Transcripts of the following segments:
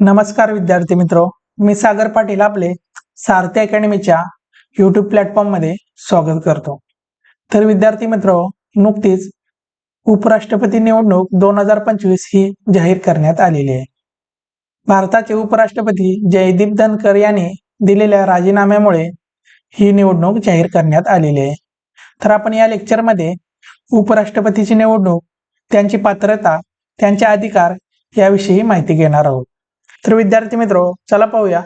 नमस्कार विद्यार्थी मित्र मी सागर पाटील आपले सारथी अकॅडमीच्या युट्यूब प्लॅटफॉर्ममध्ये स्वागत करतो. तर विद्यार्थी मित्र नुकतीच उपराष्ट्रपती निवडणूक दोन हजार पंचवीस ही जाहीर करण्यात आलेली आहे. भारताचे उपराष्ट्रपती जयदीप धनकर यांनी दिलेल्या राजीनाम्यामुळे ही निवडणूक जाहीर करण्यात आलेली आहे. तर आपण या लेक्चरमध्ये उपराष्ट्रपतीची निवडणूक त्यांची पात्रता त्यांचे अधिकार याविषयी माहिती घेणार आहोत. तर विद्यार्थी मित्र चला पाहूया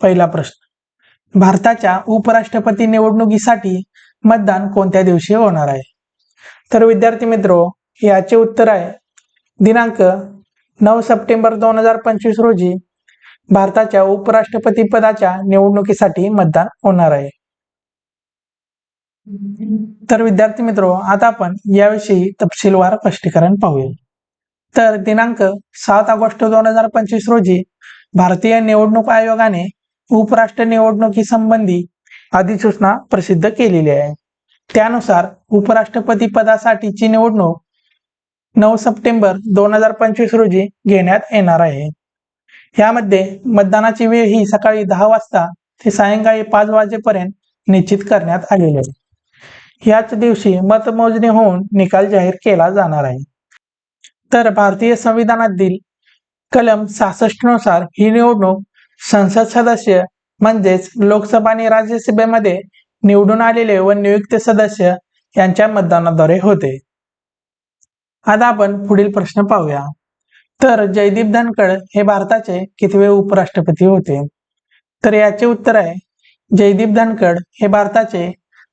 पहिला प्रश्न. भारताच्या उपराष्ट्रपती निवडणुकीसाठी मतदान कोणत्या दिवशी होणार आहे? तर विद्यार्थी मित्र याचे उत्तर आहे दिनांक नऊ सप्टेंबर दोन हजार पंचवीस रोजी भारताच्या उपराष्ट्रपती पदाच्या निवडणुकीसाठी मतदान होणार आहे. तर विद्यार्थी मित्र आता आपण याविषयी तपशीलवार स्पष्टीकरण पाहूया. तर दिनांक सात ऑगस्ट दोन हजार पंचवीस रोजी भारतीय निवडणूक आयोगाने उपराष्ट्र निवडणुकीसंबंधी अधिसूचना प्रसिद्ध केलेली आहे. त्यानुसार उपराष्ट्रपती पदासाठीची निवडणूक नऊ सप्टेंबर दोन हजार पंचवीस रोजी घेण्यात येणार आहे. यामध्ये मतदानाची वेळ ही सकाळी दहा वाजता ते सायंकाळी पाच वाजेपर्यंत निश्चित करण्यात आलेली आहे. याच दिवशी मतमोजणी होऊन निकाल जाहीर केला जाणार आहे. तर भारतीय संविधानातील कलम सहासष्टनुसार ही निवडणूक संसद सदस्य म्हणजेच लोकसभा आणि राज्यसभेमध्ये निवडून आलेले व नियुक्त सदस्य यांच्या मतदानाद्वारे होते. आता आपण पुढील प्रश्न पाहूया. तर जयदीप धनखड हे भारताचे कितवे उपराष्ट्रपती होते? तर याचे उत्तर आहे जयदीप धनखड हे भारताचे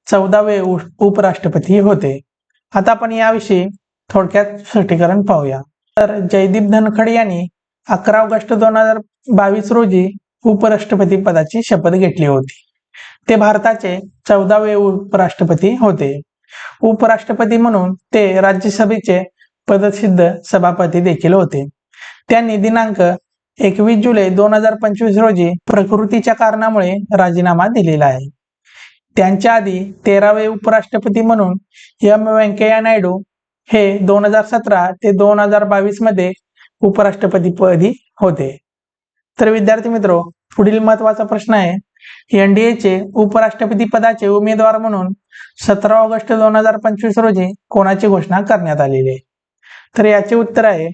चौदावे उपराष्ट्रपती होते. आता आपण याविषयी थोडक्यात स्पष्टीकरण पाहूया. तर जयदीप धनखड यांनी अकरा ऑगस्ट दोन हजार बावीस रोजी उपराष्ट्रपती पदाची शपथ घेतली होती. ते भारताचे चौदावे उपराष्ट्रपती होते. उपराष्ट्रपती म्हणून ते राज्यसभेचे पदसिद्ध सभापती देखील होते. त्यांनी दिनांक एकवीस जुलै दोन हजार पंचवीस रोजी प्रकृतीच्या कारणामुळे राजीनामा दिलेला आहे. त्यांच्या आधी तेरावे उपराष्ट्रपती म्हणून एम व्यंकय्या नायडू हे दोन हजार सतरा ते दोन हजार बावीसमध्ये उपराष्ट्रपती पदी होते. तर विद्यार्थी मित्र पुढील महत्त्वाचा प्रश्न आहे. एनडीएचे उपराष्ट्रपती पदाचे उमेदवार म्हणून सतरा ऑगस्ट दोन हजार पंचवीस रोजी कोणाची घोषणा करण्यात आलेली आहे? तर याचे उत्तर आहे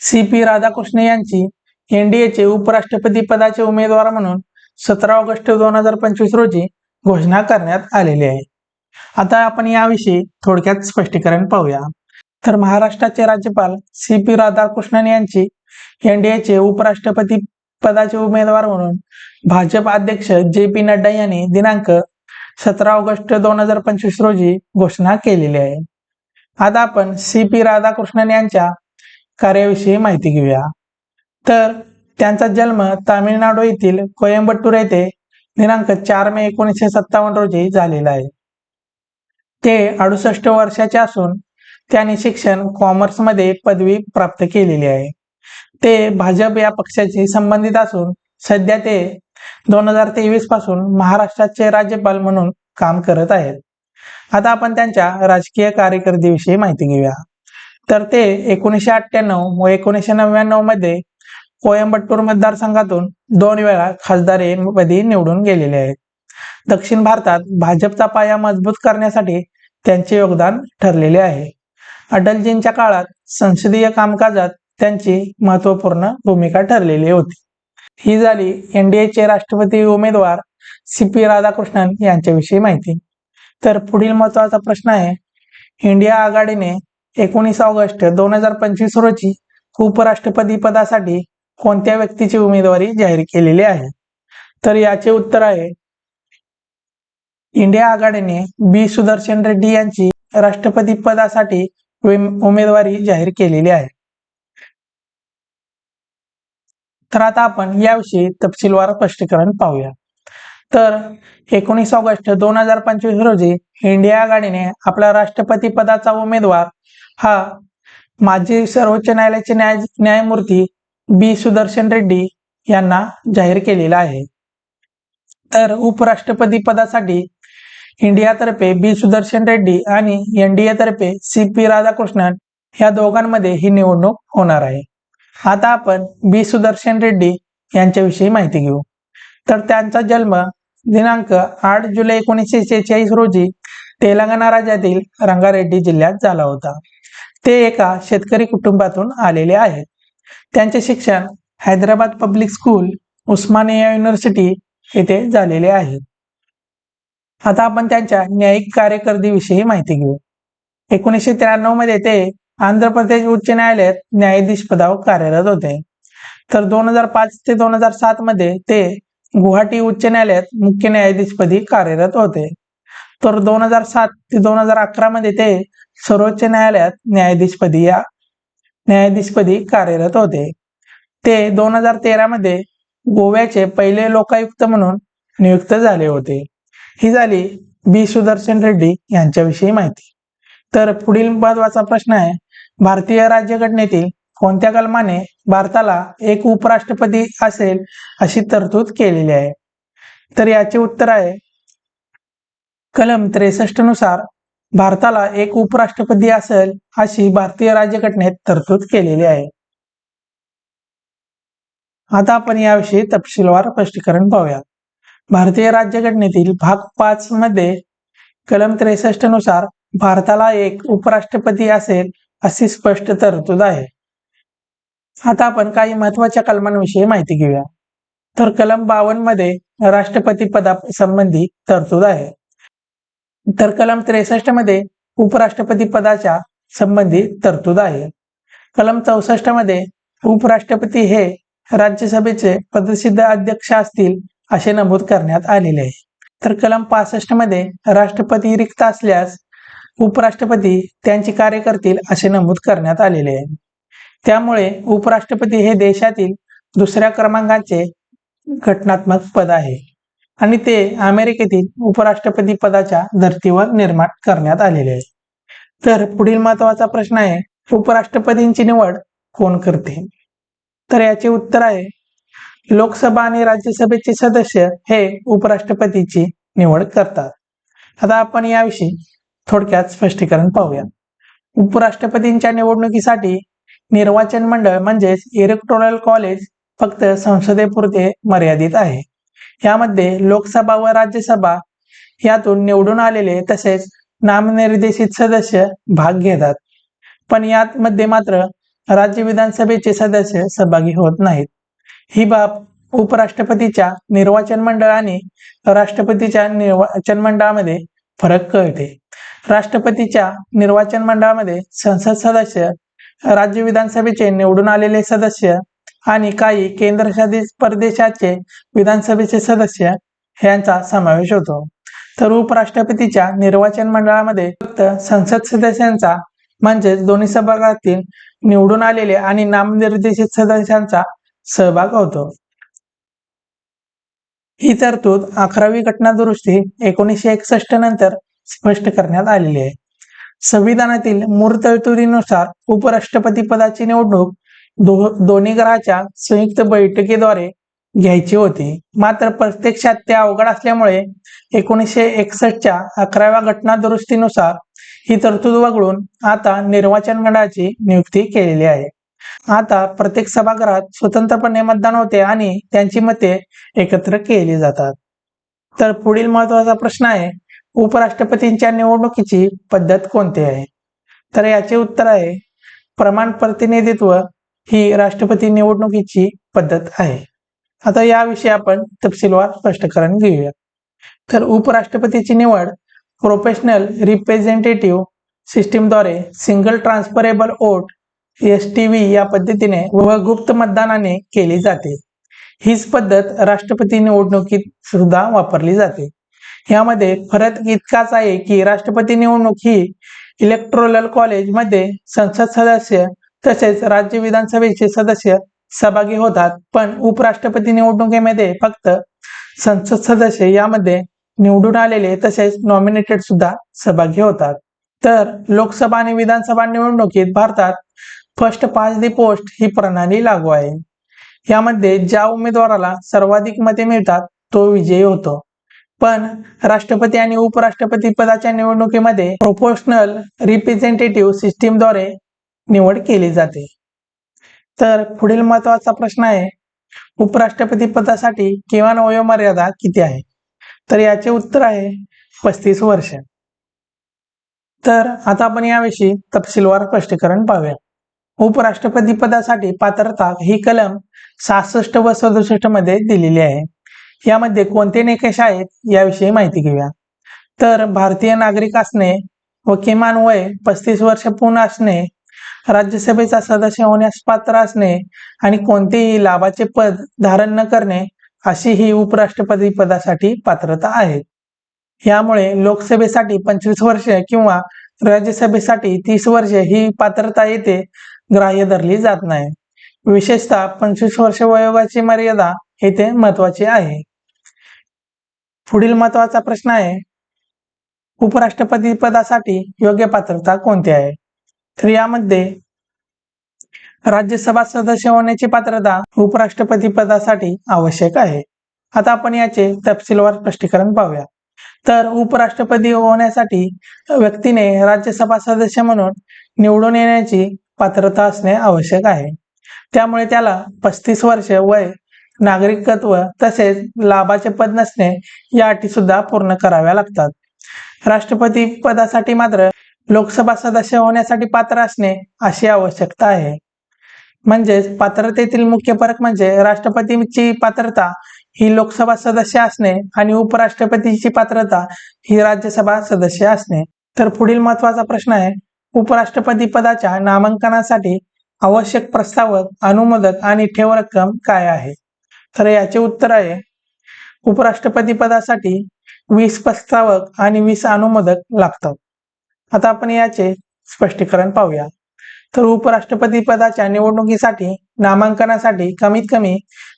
सी पी राधाकृष्ण यांची एनडीएचे उपराष्ट्रपती पदाचे उमेदवार म्हणून सतरा ऑगस्ट दोन हजार पंचवीस रोजी घोषणा करण्यात आलेली आहे. आता आपण याविषयी थोडक्यात स्पष्टीकरण पाहूया. तर महाराष्ट्राचे राज्यपाल सी पी राधाकृष्णन यांची एनडीएचे उपराष्ट्रपती पदाचे उमेदवार म्हणून भाजप अध्यक्ष जे पी नड्डा यांनी दिनांक सतरा ऑगस्ट दोन हजार पंचवीस रोजी घोषणा केलेली आहे. आता आपण सी पी राधाकृष्णन यांच्या कार्याविषयी माहिती घेऊया. तर त्यांचा जन्म तामिळनाडू येथील कोयंबटूर येथे दिनांक चार मे एकोणीसशे सत्तावन्न रोजी झालेला आहे. ते अडुसष्ट वर्षाचे असून त्यांनी शिक्षण कॉमर्समध्ये पदवी प्राप्त केलेली आहे. ते भाजप या पक्षाशी संबंधित असून सध्या ते दोन हजार तेवीसपासून महाराष्ट्राचे राज्यपाल म्हणून काम करत आहेत. आता आपण त्यांच्या राजकीय कारकिर्दीविषयी माहिती घेऊया. तर ते एकोणीसशे अठ्ठ्याण्णव व एकोणीसशे नव्याण्णवमध्ये कोयंबटूर मतदारसंघातून दोन वेळा खासदारपदी निवडून गेलेले आहेत. दक्षिण भारतात भाजपचा पाया मजबूत करण्यासाठी त्यांचे योगदान ठरलेले आहे. अटलजींच्या काळात संसदीय कामकाजात त्यांची महत्त्वपूर्ण भूमिका ठरलेली होती. ही झाली एनडीएचे राष्ट्रपती उमेदवार सी पी राधाकृष्णन यांच्याविषयी माहिती. तर पुढील महत्त्वाचा प्रश्न आहे इंडिया आघाडीने एकोणीस ऑगस्ट दोन हजार पंचवीस रोजी उपराष्ट्रपती पदासाठी कोणत्या व्यक्तीची उमेदवारी जाहीर केलेली आहे? तर याचे उत्तर आहे इंडिया आघाडीने बी. सुदर्शन रेड्डी यांची राष्ट्रपती पदासाठी उमेदवारी जाहीर केलेली आहे. तर आता आपण याविषयी तपशीलवार स्पष्टीकरण पाहूया. तर एकोणीस ऑगस्ट दोन हजार पंचवीस रोजी इंडिया आघाडीने आपला राष्ट्रपती पदाचा उमेदवार हा माजी सर्वोच्च न्यायालयाचे न्याय न्यायमूर्ती बी. सुदर्शन रेड्डी यांना जाहीर केलेला आहे. तर उपराष्ट्रपती पदासाठी इंडियातर्फे बी सुदर्शन रेड्डी आणि एनडीए तर्फे सी पी राधाकृष्णन या दोघांमध्ये ही निवडणूक होणार आहे. आता आपण बी सुदर्शन रेड्डी यांच्याविषयी माहिती घेऊ. तर त्यांचा जन्म दिनांक आठ जुलै एकोणीसशे शेहेचाळीस रोजी तेलंगणा राज्यातील रंगारेड्डी जिल्ह्यात झाला होता. ते एका शेतकरी कुटुंबातून आलेले आहेत. त्यांचे शिक्षण Hyderabad public school Osmania university येथे झालेले आहे. आता आपण त्यांच्या न्यायिक कार्यकर्दीविषयी माहिती घेऊ. एकोणीसशे त्र्याण्णवमध्ये ते आंध्र प्रदेश उच्च न्यायालयात न्यायाधीश पदावर कार्यरत होते. तर दोन हजार पाच ते दोन हजार सात मध्ये ते गुवाहाटी उच्च न्यायालयात मुख्य न्यायाधीशपदी कार्यरत होते. तर दोन हजार सात ते दोन हजार अकरा मध्ये ते सर्वोच्च न्यायालयात न्यायाधीशपदी या न्यायाधीशपदी कार्यरत होते. ते दोन हजार तेरा मध्ये गोव्याचे पहिले लोकायुक्त म्हणून नियुक्त झाले होते. ही झाली बी. सुदर्शन रेड्डी यांच्याविषयी माहिती. तर पुढील महत्त्वाचा प्रश्न आहे भारतीय राज्यघटनेतील कोणत्या कलमाने भारताला एक उपराष्ट्रपती असेल अशी तरतूद केलेली आहे? तर याचे उत्तर आहे कलम त्रेसष्टनुसार भारताला एक उपराष्ट्रपती असेल अशी भारतीय राज्यघटनेत तरतूद केलेली आहे. आता आपण याविषयी तपशीलवार स्पष्टीकरण पाहूया भारतीय राज्यघटनेतील भाग पाच मध्ये कलम त्रेसष्टनुसार भारताला एक उपराष्ट्रपती असेल अशी स्पष्ट तरतूद आहे. आता आपण काही महत्त्वाच्या कलमांविषयी माहिती घेऊया. तर कलम बावन्नमध्ये राष्ट्रपती पदा संबंधी तरतूद आहे. तर कलम त्रेसष्टमध्ये उपराष्ट्रपती पदाच्या संबंधी तरतूद आहे. कलम चौसष्टमध्ये उपराष्ट्रपती हे राज्यसभेचे पदसिद्ध अध्यक्ष असतील असे नमूद करण्यात आलेले आहे. तर कलम पासष्टमध्ये राष्ट्रपती रिक्त असल्यास उपराष्ट्रपती त्यांची कार्य करतील असे नमूद करण्यात आलेले आहे. त्यामुळे उपराष्ट्रपती हे देशातील दुसऱ्या क्रमांकाचे घटनात्मक पद आहे आणि ते अमेरिकेतील उपराष्ट्रपती पदाच्या धर्तीवर निर्माण करण्यात आलेले आहे. तर पुढील महत्त्वाचा प्रश्न आहे उपराष्ट्रपतींची निवड कोण करते? तर याचे उत्तर आहे लोकसभा आणि राज्यसभेचे सदस्य हे उपराष्ट्रपतीची निवड करतात. आता आपण याविषयी थोडक्यात स्पष्टीकरण पाहूया. उपराष्ट्रपतींच्या निवडणुकीसाठी निर्वाचन मंडळ म्हणजेच इलेक्टोरल कॉलेज फक्त संसदेपुरते मर्यादित आहे. यामध्ये लोकसभा व राज्यसभा यातून निवडून आलेले तसेच नामनिर्देशित सदस्य भाग घेतात. पण यात मध्ये मात्र राज्य विधानसभेचे सदस्य सहभागी होत नाहीत. ही बाब उपराष्ट्रपतीच्या निर्वाचन मंडळ आणि राष्ट्रपतीच्या निर्वाचन मंडळामध्ये फरक कळते. राष्ट्रपतीच्या निर्वाचन मंडळामध्ये संसद सदस्य राज्य विधानसभेचे निवडून आलेले सदस्य आणि काही केंद्रशासित प्रदेशाचे विधानसभेचे सदस्य यांचा समावेश होतो. तर उपराष्ट्रपतीच्या निर्वाचन मंडळामध्ये फक्त संसद सदस्यांचा म्हणजेच दोन्ही सभागृहातील निवडून आलेले आणि नामनिर्देशित सदस्यांचा सहभाग होतो. ही तरतूद अकरावी घटना दुरुस्ती एकोणीसशे एकसष्ट नंतर स्पष्ट करण्यात आलेली आहे. संविधानातील मूळ तरतुदीनुसार उपराष्ट्रपती पदाची निवडणूक दो दोन्ही ग्रहाच्या संयुक्त बैठकीद्वारे घ्यायची होती. मात्र प्रत्यक्षात ते अवघड असल्यामुळे एकोणीसशे एकसष्टच्या अकराव्या घटना दुरुस्तीनुसार ही तरतूद वगळून आता निर्वाचन गणाची नियुक्ती केलेली आहे. आता प्रत्येक सभागृहात स्वतंत्रपणे मतदान होते आणि त्यांची मते एकत्र केली जातात. तर पुढील महत्त्वाचा प्रश्न आहे उपराष्ट्रपतींच्या निवडणुकीची पद्धत कोणती आहे? तर याचे उत्तर आहे प्रमाण प्रतिनिधित्व ही राष्ट्रपती निवडणुकीची पद्धत आहे. आता याविषयी आपण तपशीलवार स्पष्टीकरण घेऊया. तर उपराष्ट्रपतीची निवड professional representative सिस्टीमद्वारे single transferable vote S T V या पद्धतीने व गुप्त मतदानाने केली जाते. हीच पद्धत राष्ट्रपती निवडणुकीत सुद्धा वापरली जाते. यामध्ये फरक इतकाच आहे की राष्ट्रपती निवडणूक ही इलेक्ट्रोल कॉलेजमध्ये संसद सदस्य तसेच राज्य विधानसभेचे सदस्य सहभागी होतात. पण उपराष्ट्रपती निवडणुकीमध्ये फक्त संसद सदस्य यामध्ये निवडून आलेले तसेच नॉमिनेटेड सुद्धा सहभागी होतात. तर लोकसभा आणि विधानसभा निवडणुकीत भारतात फर्स्ट पास दी पोस्ट ही प्रणाली लागू आहे. यामध्ये ज्या उमेदवाराला सर्वाधिक मते मिळतात तो विजयी होतो. पण राष्ट्रपती आणि उपराष्ट्रपती पदाच्या निवडणुकीमध्ये प्रोपोर्शनल रिप्रेझेंटेटिव्ह सिस्टीमद्वारे निवड केली जाते. तर पुढील महत्त्वाचा प्रश्न आहे उपराष्ट्रपती पदासाठी किमान वयोमर्यादा किती आहे? तर याचे उत्तर आहे पस्तीस वर्ष. तर आता आपण याविषयी तपशीलवार स्पष्टीकरण पाहूया. उपराष्ट्रपती पदासाठी पात्रता ही कलम सहासष्ट व सदुसष्टमध्ये दिलेली आहे. यामध्ये कोणते निकष आहेत याविषयी माहिती घेऊया. तर भारतीय नागरिक असणे व किमान वय पस्तीस वर्ष पूर्ण असणे राज्यसभेचा सदस्य होण्यास पात्र असणे आणि कोणतेही लाभाचे पद धारण न करणे अशी ही उपराष्ट्रपती पदासाठी पात्रता आहे. यामुळे लोकसभेसाठी पंचवीस वर्ष किंवा राज्यसभेसाठी तीस वर्ष ही पात्रता येते ग्राह्य धरली जात नाही. विशेषतः पंचवीस वर्ष वयोगाची मर्यादा येथे महत्वाची आहे. पुढील महत्त्वाचा प्रश्न आहे उपराष्ट्रपती पदासाठी योग्य पात्रता कोणती आहे? तर यामध्ये राज्यसभा सदस्य होण्याची पात्रता उपराष्ट्रपती पदासाठी आवश्यक आहे. आता आपण याचे तपशीलवार स्पष्टीकरण पाहूया. तर उपराष्ट्रपती होण्यासाठी व्यक्तीने राज्यसभा सदस्य म्हणून निवडून येण्याची पात्रता असणे आवश्यक आहे. त्यामुळे त्याला पस्तीस वर्ष वय नागरिकत्व तसेच लाभाचे पद नसणे या अटी सुद्धा पूर्ण कराव्या लागतात. राष्ट्रपती पदासाठी मात्र लोकसभा सदस्य होण्यासाठी पात्र असणे अशी आवश्यकता आहे. म्हणजेच पात्रतेतील मुख्य फरक म्हणजे राष्ट्रपतीची पात्रता ही लोकसभा सदस्य असणे आणि उपराष्ट्रपतीची पात्रता ही राज्यसभा सदस्य असणे. तर पुढील महत्त्वाचा प्रश्न आहे उपराष्ट्रपती पदाच्या नामांकनासाठी आवश्यक प्रस्तावक अनुमोदक आणि ठेव रक्कम काय आहे? तर याचे उत्तर आहे उपराष्ट्रपती पदासाठी वीस प्रस्तावक आणि वीस अनुमोदक लागतात. आता आपण याचे स्पष्टीकरण पाहूया. तर उपराष्ट्रपती पदाच्या निवडणुकीसाठी नामांकनासाठी कमीत कमी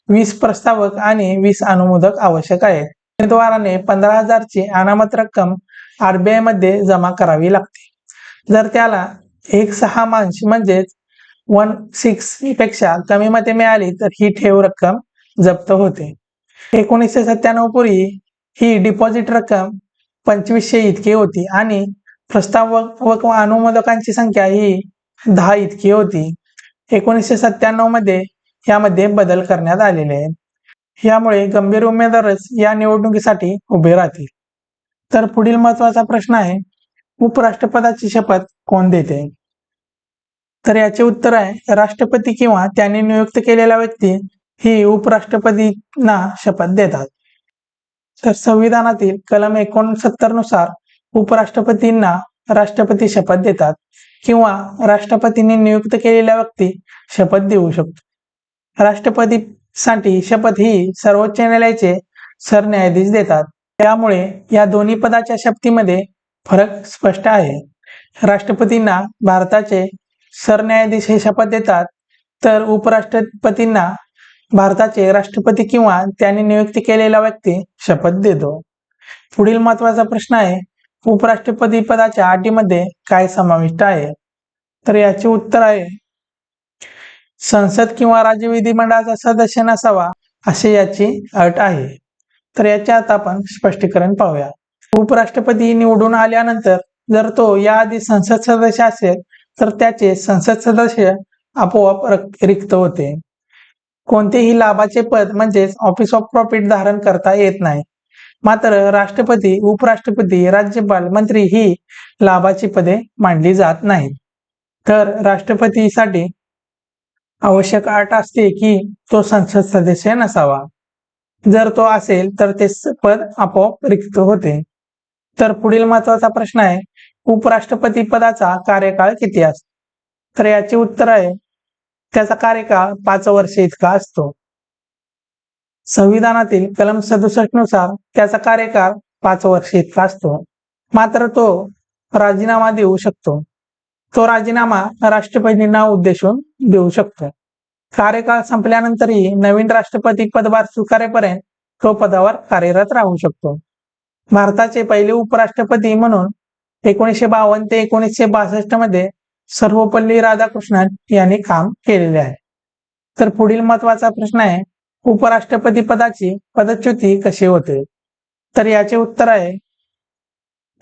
वीस प्रस्तावक आणि वीस अनुमोदक आवश्यक आहेत. उमेदवाराने पंधरा हजारची अनामत रक्कम आरबीआयमध्ये जमा करावी लागते. जर त्याला एक सहा मांश म्हणजेच वन सिक्सपेक्षा कमी मते मिळाली तर ही ठेव रक्कम जप्त होते. एकोणीसशे सत्त्याण्णव पूर्वी ही डिपॉझिट रक्कम पंचवीसशे इतकी होती आणि प्रस्तावक व अनुमोदकांची संख्या ही दहा इतकी होती. एकोणीसशे सत्त्याण्णवमध्ये यामध्ये बदल करण्यात आलेले आहेत. यामुळे गंभीर उमेदवारच या निवडणुकीसाठी उभे राहतील. तर पुढील महत्त्वाचा प्रश्न आहे उपराष्ट्रपदाची शपथ कोण देते? तर याचे उत्तर आहे राष्ट्रपती किंवा त्यांनी नियुक्त केलेला व्यक्ती ही उपराष्ट्रपतींना शपथ देतात. तर संविधानातील कलम एकोणसत्तरनुसार उपराष्ट्रपतींना राष्ट्रपती शपथ देतात किंवा राष्ट्रपतींनी नियुक्त केलेला व्यक्ती शपथ देऊ शकतो. राष्ट्रपतीसाठी शपथ ही सर्वोच्च न्यायालयाचे सरन्यायाधीश देतात. त्यामुळे या दोन्ही पदाच्या शपथीमध्ये फरक स्पष्ट आहे. राष्ट्रपतींना भारताचे सरन्यायाधीश हे शपथ देतात तर उपराष्ट्रपतींना भारताचे राष्ट्रपती किंवा त्यांनी नियुक्ती केलेला व्यक्ती शपथ देतो. पुढील महत्त्वाचा प्रश्न आहे उपराष्ट्रपती पदाच्या अटीमध्ये काय समाविष्ट आहे? तर याचे उत्तर आहे संसद किंवा राज्य विधिमंडळाचा सदस्य नसावा अशी याची अट आहे. तर याचे आता आपण स्पष्टीकरण पाहूया. उपराष्ट्रपती निवडून आल्यानंतर जर तो याआधी संसद सदस्य असेल तर त्याचे संसद सदस्य आपोआप रिक्त होते. कोणतेही लाभाचे पद म्हणजेच ऑफिस ऑफ प्रॉफिट धारण करता येत नाही. मात्र राष्ट्रपती उपराष्ट्रपती राज्यपाल मंत्री ही लाभाची पदे मांडली जात नाहीत. तर राष्ट्रपतीसाठी आवश्यक अट असते की तो संसद सदस्य नसावा. जर तो असेल तर ते पद आपोआप रिक्त होते. तर पुढील महत्त्वाचा प्रश्न आहे उपराष्ट्रपती पदाचा कार्यकाळ किती असतो तर याचे उत्तर आहे त्याचा कार्यकाळ पाच वर्ष इतका असतो. संविधानातील कलम सदुसष्टनुसार त्याचा कार्यकाळ पाच वर्ष इतका असतो. मात्र तो राजीनामा देऊ शकतो. तो राजीनामा राष्ट्रपतींना उद्देशून देऊ शकतो. कार्यकाळ संपल्यानंतरही नवीन राष्ट्रपती पदभार स्वीकारेपर्यंत तो पदावर कार्यरत राहू शकतो. भारताचे पहिले उपराष्ट्रपती म्हणून एकोणीसशे बावन्न ते एकोणीसशे बासष्टमध्ये सर्वपल्ली राधाकृष्णन यांनी काम केलेले आहे. तर पुढील महत्त्वाचा प्रश्न आहे उपराष्ट्रपती पदाची पदच्युती कशी होते? तर याचे उत्तर आहे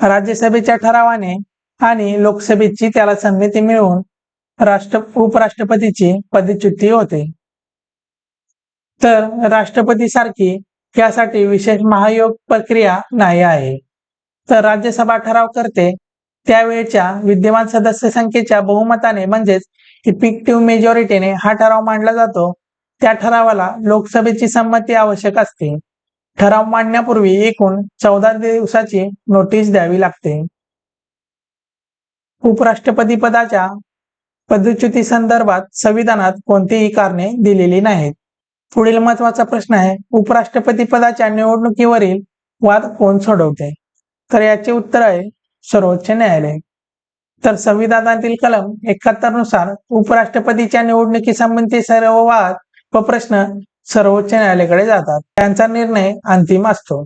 राज्यसभेच्या ठरावाने आणि लोकसभेची त्याला संमती मिळवून राष्ट्र उपराष्ट्रपतीची पदच्युती होते. तर राष्ट्रपती सारखी यासाठी विशेष महायोग प्रक्रिया नाही आहे. तर राज्यसभा ठराव करते. त्यावेळच्या विद्यमान सदस्य संख्येच्या बहुमताने म्हणजेच इफेक्टिव्ह मेजॉरिटीने हा ठराव मांडला जातो. त्या ठरावाला लोकसभेची संमती आवश्यक असते. ठराव मांडण्यापूर्वी एकूण चौदा दिवसाची नोटीस द्यावी लागते. उपराष्ट्रपती पदाच्या पदच्युती संदर्भात संविधानात कोणतीही कारणे दिलेली नाहीत. पुढील महत्त्वाचा प्रश्न आहे उपराष्ट्रपती पदाच्या निवडणुकीवरील वाद कोण सोडवते? तर याचे उत्तर आहे सर्वोच्च न्यायालय. तर संविधानातील कलम एकाहत्तरनुसार उपराष्ट्रपतीच्या निवडणुकीसंबंधी सर्व वाद व प्रश्न सर्वोच्च न्यायालयाकडे जातात. त्यांचा निर्णय अंतिम असतो.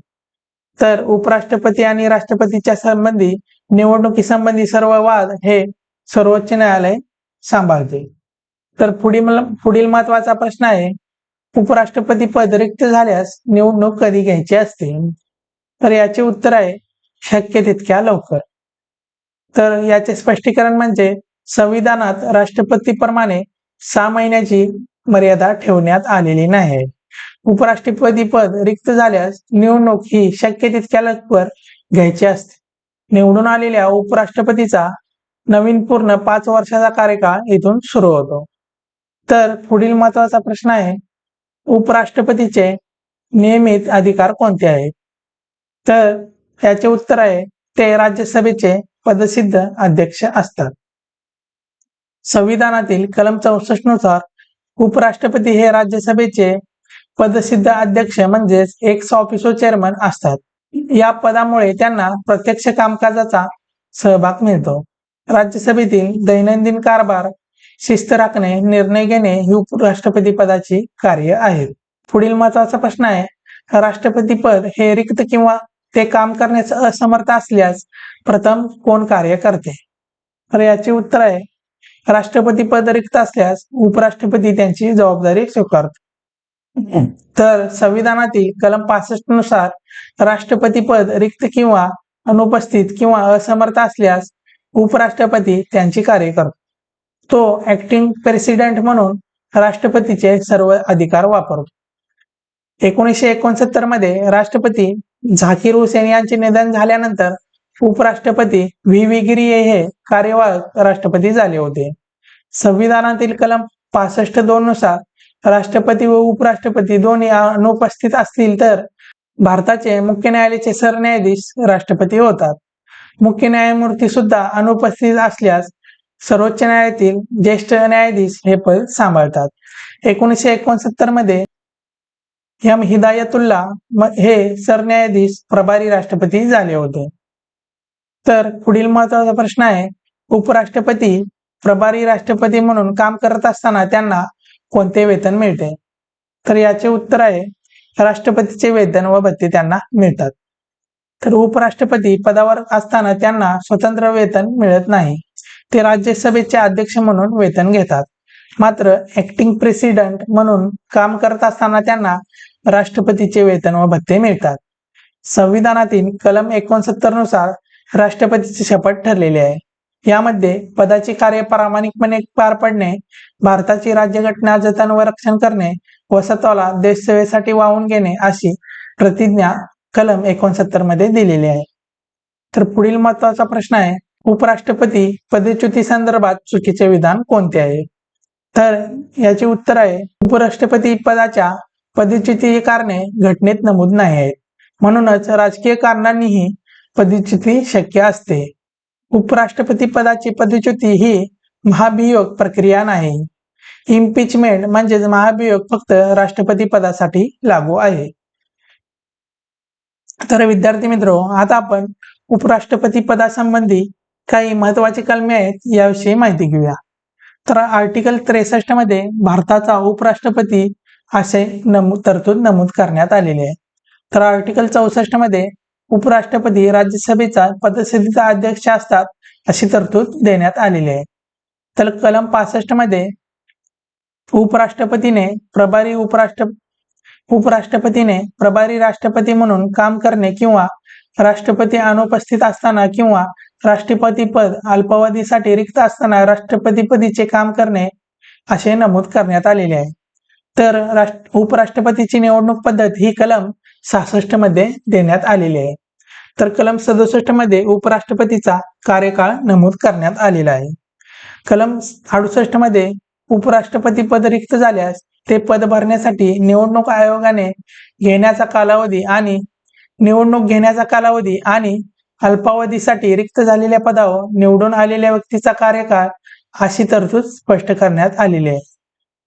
तर उपराष्ट्रपती आणि राष्ट्रपतीच्या संबंधी निवडणुकीसंबंधी सर्व वाद हे सर्वोच्च न्यायालय सांभाळते. तर पुढील पुढील महत्त्वाचा प्रश्न आहे उपराष्ट्रपती पद रिक्त झाल्यास निवडणूक कधी घ्यायची असते तर याचे उत्तर आहे शक्य तितक्या लवकर. तर याचे स्पष्टीकरण म्हणजे संविधानात राष्ट्रपतीप्रमाणे सहा महिन्याची मर्यादा ठेवण्यात आलेली नाही. उपराष्ट्रपती पद रिक्त झाल्यास निवडणूक ही शक्य तितक्या लवकर घ्यायची असते. निवडून आलेल्या उपराष्ट्रपतीचा नवीन पूर्ण पाच वर्षाचा कार्यकाळ इथून सुरू होतो. तर पुढील महत्त्वाचा प्रश्न आहे उपराष्ट्रपतीचे नियमित अधिकार कोणते आहेत? तर याचे उत्तर आहे ते राज्यसभेचे पदसिद्ध अध्यक्ष असतात. संविधानातील कलम चौसष्टनुसार उपराष्ट्रपती हे राज्यसभेचे पदसिद्ध अध्यक्ष म्हणजेच एक्स ऑफिसो चेअरमन असतात. या पदामुळे त्यांना प्रत्यक्ष कामकाजाचा सहभाग मिळतो. राज्यसभेतील दैनंदिन कारभार शिस्त राखणे निर्णय घेणे ही उपराष्ट्रपती पदाची कार्य आहेत पुढील महत्त्वाचा प्रश्न आहे राष्ट्रपती पद हे रिक्त किंवा ते काम करण्यास असमर्थ असल्यास प्रथम कोण कार्य करते? तर याचे उत्तर आहे राष्ट्रपती पद रिक्त असल्यास उपराष्ट्रपती त्यांची जबाबदारी स्वीकारतो. तर संविधानातील कलम पासष्टनुसार राष्ट्रपती पद रिक्त किंवा अनुपस्थित किंवा असमर्थ असल्यास उपराष्ट्रपती त्यांची कार्य करतो. तो ऍक्टिंग प्रेसिडेंट म्हणून राष्ट्रपतीचे सर्व अधिकार वापरतो. एकोणीसशे एकोणसत्तरमध्ये राष्ट्रपती झाकीर हुसेन यांचे निधन झाल्यानंतर उपराष्ट्रपती व्ही. व्ही. गिरी हे कार्यवाहक राष्ट्रपती झाले होते. संविधानातील कलम पासष्ट दोन नुसार राष्ट्रपती व उपराष्ट्रपती दोन्ही अनुपस्थित असतील तर भारताचे मुख्य न्यायालयाचे सरन्यायाधीश राष्ट्रपती होतात. मुख्य न्यायमूर्ती सुद्धा अनुपस्थित असल्यास सर्वोच्च न्यायालयातील ज्येष्ठ न्यायाधीश हे पद सांभाळतात. एकोणीसशे एकोणसत्तरमध्ये एम हिदायतुल्ला हे सरन्यायाधीश प्रभारी राष्ट्रपती झाले होते. तर पुढील महत्त्वाचा प्रश्न आहे उपराष्ट्रपती प्रभारी राष्ट्रपती म्हणून काम करत असताना त्यांना कोणते वेतन मिळते? तर याचे उत्तर आहे राष्ट्रपतीचे वेतन व भत्ते त्यांना मिळतात. तर उपराष्ट्रपती पदावर असताना त्यांना स्वतंत्र वेतन मिळत नाही. ते राज्यसभेचे अध्यक्ष म्हणून वेतन घेतात. मात्र ऍक्टिंग प्रेसिडेंट म्हणून काम करत असताना त्यांना राष्ट्रपतीचे वेतन व भत्ते मिळतात. संविधानातील कलम एकोणसत्तरनुसार राष्ट्रपतीची शपथ ठरलेली आहे. यामध्ये पदाचे कार्य प्रामाणिकपणे पार पडणे भारताची राज्यघटना जतन व रक्षण करणे व स्वतःला देशसेवेसाठी वाहून घेणे अशी प्रतिज्ञा कलम एकोणसत्तरमध्ये दिलेली आहे. तर पुढील महत्त्वाचा प्रश्न आहे उपराष्ट्रपती पदच्युती संदर्भात चुकीचे विधान कोणते आहे? तर याचे उत्तर आहे उपराष्ट्रपती पदाच्या पदच्युती कारणे घटनेत नमूद नाही आहेत. म्हणूनच राजकीय कारणांनीही पदच्युती शक्य असते. उपराष्ट्रपती पदाची पदच्युती ही महाभियोग प्रक्रिया नाही. इम्पिचमेंट म्हणजेच महाभियोग फक्त राष्ट्रपती पदासाठी लागू आहे. तर विद्यार्थी मित्र आता आपण उपराष्ट्रपती पदासंबंधी काही महत्वाची कलमे आहेत याविषयी माहिती घेऊया. तर आर्टिकल त्रेसष्टमध्ये भारताचा उपराष्ट्रपती असे नमूद तरतूद नमूद करण्यात आलेली आहे. तर आर्टिकल चौसष्टमध्ये उपराष्ट्रपती राज्यसभेचा पदसिद्धीचा अध्यक्ष असतात अशी तरतूद देण्यात आलेली आहे. तर कलम पासष्टमध्ये उपराष्ट्रपतीने प्रभारी उपराष्ट्र उपराष्ट्रपतीने प्रभारी राष्ट्रपती म्हणून काम करणे किंवा राष्ट्रपती अनुपस्थित असताना किंवा राष्ट्रपती पद अल्पावधीसाठी रिक्त असताना राष्ट्रपतीपदीचे काम करणे असे नमूद करण्यात आलेले आहे. तर राष्ट्र उपराष्ट्रपतीची निवडणूक पद्धत ही कलम सहासष्टमध्ये देण्यात आलेली आहे. तर कलम सदुसष्टमध्ये उपराष्ट्रपतीचा कार्यकाळ नमूद करण्यात आलेला आहे. कलम अडुसष्टमध्ये उपराष्ट्रपती पद रिक्त झाल्यास ते पद भरण्यासाठी निवडणूक आयोगाने घेण्याचा कालावधी आणि निवडणूक घेण्याचा कालावधी आणि अल्पावधीसाठी रिक्त झालेल्या पदावर निवडून आलेल्या व्यक्तीचा कार्यकाळ अशी तरतूद स्पष्ट करण्यात आलेली आहे.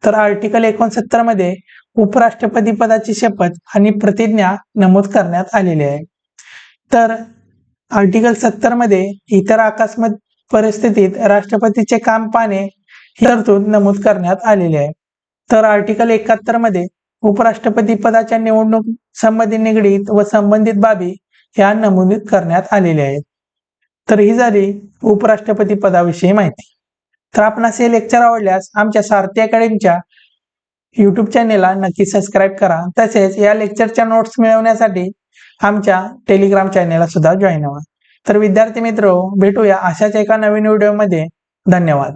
तर आर्टिकल एकोणसत्तरमध्ये उपराष्ट्रपती पदाची शपथ आणि प्रतिज्ञा नमूद करण्यात आलेली आहे. तर आर्टिकल सत्तरमध्ये इतर अकस्मात परिस्थितीत राष्ट्रपतीचे काम पाहणे ही तरतूद नमूद करण्यात आलेली आहे. तर आर्टिकल एकाहत्तरमध्ये उपराष्ट्रपती पदाच्या निवडणूक संबंधी निगडीत व संबंधित बाबी ह्या नमूदित करण्यात आलेल्या आहेत. तर ही झाली उपराष्ट्रपती पदाविषयी माहिती. तर आपणास हे लेक्चर आवडल्यास आमच्या सारथी अकॅडमीच्या युट्यूब चॅनेलला नक्की सबस्क्राईब करा. तसेच या लेक्चरच्या नोट्स मिळवण्यासाठी आमच्या टेलिग्राम चॅनेलला सुद्धा जॉईन व्हा. तर विद्यार्थी मित्र भेटूया अशाच एका नवीन व्हिडिओमध्ये धन्यवाद.